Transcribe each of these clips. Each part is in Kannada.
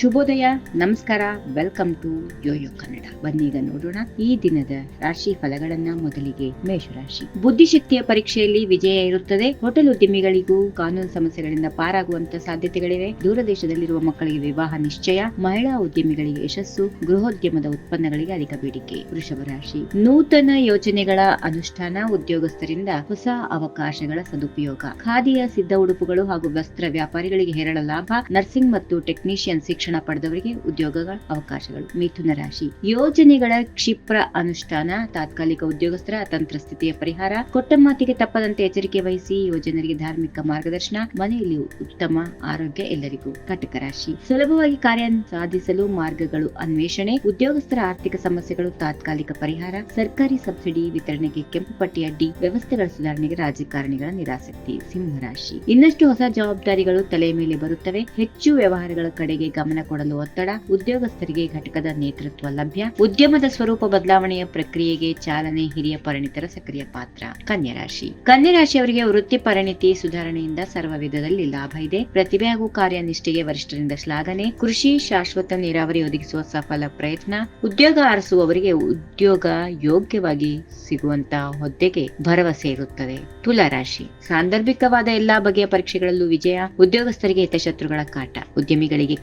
ಶುಭೋದಯ, ನಮಸ್ಕಾರ ವೆಲ್ಕಮ್ ಟು ಯೋಯೋ ಕನ್ನಡ ಬನ್ನೀಗ ನೋಡೋಣ ಈ ದಿನದ ರಾಶಿ ಫಲಗಳನ್ನ ಮೊದಲಿಗೆ ಮೇಷರಾಶಿ. ಬುದ್ಧಿಶಕ್ತಿಯ ಪರೀಕ್ಷೆಯಲ್ಲಿ ವಿಜಯ ಇರುತ್ತದೆ. ಹೋಟೆಲ್ ಉದ್ಯಮಿಗಳಿಗೂ ಕಾನೂನು ಸಮಸ್ಯೆಗಳಿಂದ ಪಾರಾಗುವಂತ ಸಾಧ್ಯತೆಗಳಿವೆ. ದೂರದೇಶದಲ್ಲಿರುವ ಮಕ್ಕಳಿಗೆ ವಿವಾಹ ನಿಶ್ಚಯ. ಮಹಿಳಾ ಉದ್ಯಮಿಗಳಿಗೆ ಯಶಸ್ಸು. ಗೃಹೋದ್ಯಮದ ಉತ್ಪನ್ನಗಳಿಗೆ ಅಧಿಕ ಬೇಡಿಕೆ. ವೃಷಭ ರಾಶಿ. ನೂತನ ಯೋಜನೆಗಳ ಅನುಷ್ಠಾನ ಉದ್ಯೋಗಸ್ಥರಿಂದ ಹೊಸ ಅವಕಾಶಗಳ ಸದುಪಯೋಗ. ಖಾದಿಯ ಸಿದ್ಧ ಉಡುಪುಗಳು ಹಾಗೂ ವಸ್ತ್ರ ವ್ಯಾಪಾರಿಗಳಿಗೆ ಹೇರಳ ಲಾಭ. ನರ್ಸಿಂಗ್ ಮತ್ತು ಟೆಕ್ನಿಷಿಯನ್ ಶಿಕ್ಷಣ ಪಡೆದವರಿಗೆ ಉದ್ಯೋಗಗಳ, ಅವಕಾಶಗಳು, ಮಿಥುನ ರಾಶಿ. ಯೋಜನೆಗಳ ಕ್ಷಿಪ್ರ ಅನುಷ್ಠಾನ, ತಾತ್ಕಾಲಿಕ ಉದ್ಯೋಗಸ್ಥರ ಅತಂತ್ರ ಸ್ಥಿತಿಯ ಪರಿಹಾರ ಕೊಟ್ಟ ಮಾತಿಗೆ ತಪ್ಪದಂತೆ ಎಚ್ಚರಿಕೆ ವಹಿಸಿ ಯೋಜನೆಗೆ ಧಾರ್ಮಿಕ ಮಾರ್ಗದರ್ಶನ, ಮನೆಯಲ್ಲಿ ಉತ್ತಮ ಆರೋಗ್ಯ ಎಲ್ಲರಿಗೂ ಕಟಕ ರಾಶಿ. ಸುಲಭವಾಗಿ ಕಾರ್ಯ ಸಾಧಿಸಲು ಮಾರ್ಗಗಳು ಅನ್ವೇಷಣೆ, ಉದ್ಯೋಗಸ್ಥರ ಆರ್ಥಿಕ ಸಮಸ್ಯೆಗಳು ತಾತ್ಕಾಲಿಕ ಪರಿಹಾರ, ಸರ್ಕಾರಿ ಸಬ್ಸಿಡಿ ವಿತರಣೆಗೆ ಕೆಂಪು ಪಟ್ಟಿ ಡಿ ವ್ಯವಸ್ಥೆಗಳ ಸುಧಾರಣೆಗೆ ರಾಜಕಾರಣಿಗಳ ನಿರಾಸಕ್ತಿ. ಸಿಂಹರಾಶಿ ಇನ್ನಷ್ಟು ಹೊಸ ಜವಾಬ್ದಾರಿಗಳು ತಲೆಯ ಮೇಲೆ ಬರುತ್ತವೆ. ಹೆಚ್ಚು ವ್ಯವಹಾರಗಳ ಕಡೆಗೆ ಗಮನ ಕೊಡಲು ಒತ್ತಡ, ಉದ್ಯೋಗಸ್ಥರಿಗೆ ಘಟಕದ ನೇತೃತ್ವ ಲಭ್ಯ, ಉದ್ಯಮದ ಸ್ವರೂಪ ಬದಲಾವಣೆಯ ಪ್ರಕ್ರಿಯೆಗೆ ಚಾಲನೆ ಹಿರಿಯ ಪರಿಣಿತರ ಸಕ್ರಿಯ ಪಾತ್ರ. ಕನ್ಯರಾಶಿ ರಾಶಿ. ಕನ್ಯಾ ರಾಶಿಯವರಿಗೆ ವೃತ್ತಿ ಪರಿಣಿತಿ ಸುಧಾರಣೆಯಿಂದ ಸರ್ವ ವಿಧದಲ್ಲಿ ಲಾಭ ಇದೆ. ಪ್ರತಿಭೆ ಹಾಗೂ ಕಾರ್ಯನಿಷ್ಠೆಗೆ ವರಿಷ್ಠರಿಂದ ಶ್ಲಾಘನೆ, ಕೃಷಿ, ಶಾಶ್ವತ ನೀರಾವರಿ ಒದಗಿಸುವ ಸಫಲ ಪ್ರಯತ್ನ, ಉದ್ಯೋಗ ಆರಿಸುವವರಿಗೆ ಉದ್ಯೋಗ ಯೋಗ್ಯವಾಗಿ ಸಿಗುವಂತ ಹುದ್ದೆಗೆ ಭರವಸೆ ಇರುತ್ತದೆ. ತುಲಾರಾಶಿ ಸಾಂದರ್ಭಿಕವಾದ ಎಲ್ಲಾ ಬಗೆಯ ಪರೀಕ್ಷೆಗಳಲ್ಲೂ ವಿಜಯ, ಉದ್ಯೋಗಸ್ಥರಿಗೆ ಹಿತಶತ್ರುಗಳ ಕಾಟ. ಉದ್ಯಮಿಗಳಿಗೆ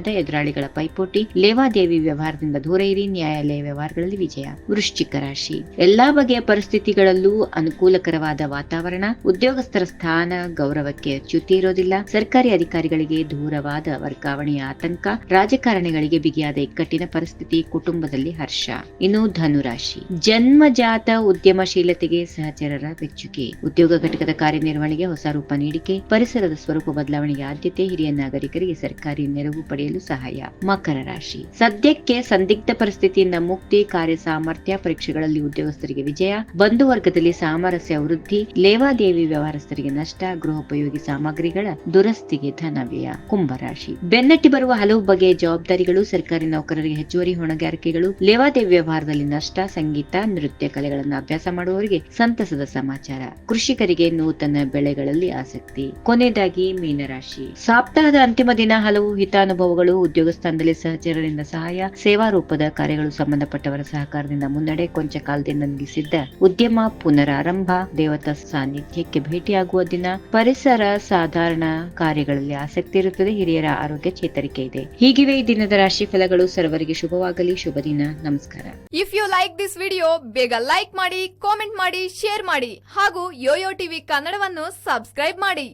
ಕಡಿಮೆಯಾದ ಎದುರಾಳಿಗಳ ಪೈಪೋಟಿ, ಲೇವಾದೇವಿ ವ್ಯವಹಾರದಿಂದ ದೂರ ಇರಿ ನ್ಯಾಯಾಲಯ ವ್ಯವಹಾರಗಳಲ್ಲಿ ವಿಜಯ, ವೃಶ್ಚಿಕ ರಾಶಿ. ಎಲ್ಲಾ ಬಗೆಯ ಪರಿಸ್ಥಿತಿಗಳಲ್ಲೂ ಅನುಕೂಲಕರವಾದ ವಾತಾವರಣ, ಉದ್ಯೋಗಸ್ಥರ ಸ್ಥಾನ, ಗೌರವಕ್ಕೆ ಚ್ಯುತಿ ಇರೋದಿಲ್ಲ. ಸರ್ಕಾರಿ ಅಧಿಕಾರಿಗಳಿಗೆ ದೂರವಾದ ವರ್ಗಾವಣೆಯ ಆತಂಕ, ರಾಜಕಾರಣಿಗಳಿಗೆ ಬಿಗಿಯಾದ ಇಕ್ಕಟ್ಟಿನ ಪರಿಸ್ಥಿತಿ, ಕುಟುಂಬದಲ್ಲಿ ಹರ್ಷ. ಇನ್ನು ಧನುರಾಶಿ. ಜನ್ಮಜಾತ ಉದ್ಯಮಶೀಲತೆಗೆ ಸಹಚರರ ಬೆಚ್ಚುಗೆ ಉದ್ಯೋಗ ಘಟಕದ ಕಾರ್ಯನಿರ್ವಹಣೆಗೆ ಹೊಸ ರೂಪ ನೀಡಿಕೆ, ಪರಿಸರದ ಸ್ವರೂಪ ಬದಲಾವಣೆಗೆ ಆದ್ಯತೆ, ಹಿರಿಯ ನಾಗರಿಕರಿಗೆ ಸರ್ಕಾರಿ ನೆರವು ಪಡೆಯಲು ಸಹಾಯ. ಮಕರ ರಾಶಿ. ಸದ್ಯಕ್ಕೆ ಸಂದಿಗ್ಧ ಪರಿಸ್ಥಿತಿಯಿಂದ ಮುಕ್ತಿ, ಕಾರ್ಯ ಸಾಮರ್ಥ್ಯ, ಪರೀಕ್ಷೆಗಳಲ್ಲಿ ಉದ್ಯೋಗಸ್ಥರಿಗೆ ವಿಜಯ. ಬಂಧು ವರ್ಗದಲ್ಲಿ ಸಾಮರಸ್ಯ, ವೃದ್ಧಿ, ಲೇವಾದೇವಿ ವ್ಯವಹಾರಸ್ಥರಿಗೆ ನಷ್ಟ, ಗೃಹೋಪಯೋಗಿ ಸಾಮಗ್ರಿಗಳ ದುರಸ್ತಿಗೆ ಧನ ವ್ಯಯ. ಕುಂಭರಾಶಿ ಬೆನ್ನಟ್ಟಿ ಬರುವ ಹಲವು ಬಗೆಯ ಜವಾಬ್ದಾರಿಗಳು, ಸರ್ಕಾರಿ ನೌಕರರಿಗೆ ಹೆಚ್ಚುವರಿ ಹೊಣೆಗಾರಿಕೆಗಳು, ಲೇವಾದೇವಿ ವ್ಯವಹಾರದಲ್ಲಿ ನಷ್ಟ, ಸಂಗೀತ, ನೃತ್ಯ ಕಲೆಗಳನ್ನು ಅಭ್ಯಾಸ ಮಾಡುವವರಿಗೆ ಸಂತಸದ ಸಮಾಚಾರ. ಕೃಷಿಕರಿಗೆ ನೂತನ ಬೆಳೆಗಳಲ್ಲಿ ಆಸಕ್ತಿ. ಕೊನೆಯದಾಗಿ ಮೀನರಾಶಿ. ಸಪ್ತಾಹದ ಅಂತಿಮ ದಿನ ಹಲವು ಹಿತಾನುಭವಗಳು ಉದ್ಯೋಗ ಸ್ಥಾನದಲ್ಲಿ ಸಹಚರರಿಂದ ಸಹಾಯ, ಸೇವಾ ರೂಪದ ಕಾರ್ಯಗಳು ಸಂಬಂಧಪಟ್ಟವರ ಸಹಕಾರದಿಂದ ಮುನ್ನಡೆ ಕೊಂಚ ಕಾಲದಿಂದ ನಿಲ್ಲಿಸಿದ್ದ ಉದ್ಯಮ ಪುನರಾರಂಭ, ದೇವತಾ ಸಾನ್ನಿಧ್ಯಕ್ಕೆ ಭೇಟಿಯಾಗುವ ದಿನ, ಪರಿಸರ ಸಾಧಾರಣ ಕಾರ್ಯಗಳಲ್ಲಿ ಆಸಕ್ತಿ ಇರುತ್ತದೆ, ಹಿರಿಯರ ಆರೋಗ್ಯ ಚೇತರಿಕೆ ಇದೆ. ಹೀಗಿವೆ ಈ ದಿನದ ರಾಶಿ ಫಲಗಳು. ಸರ್ವರಿಗೆ ಶುಭವಾಗಲಿ, ಶುಭ ದಿನ. ನಮಸ್ಕಾರ. If you like this video ಬೇಗ ಲೈಕ್ ಮಾಡಿ ಕಾಮೆಂಟ್ ಮಾಡಿ ಶೇರ್ ಮಾಡಿ ಹಾಗೂ ಯೋಯೋ ಟಿವಿ ಕನ್ನಡವನ್ನು ಸಬ್ಸ್ಕ್ರೈಬ್ ಮಾಡಿ.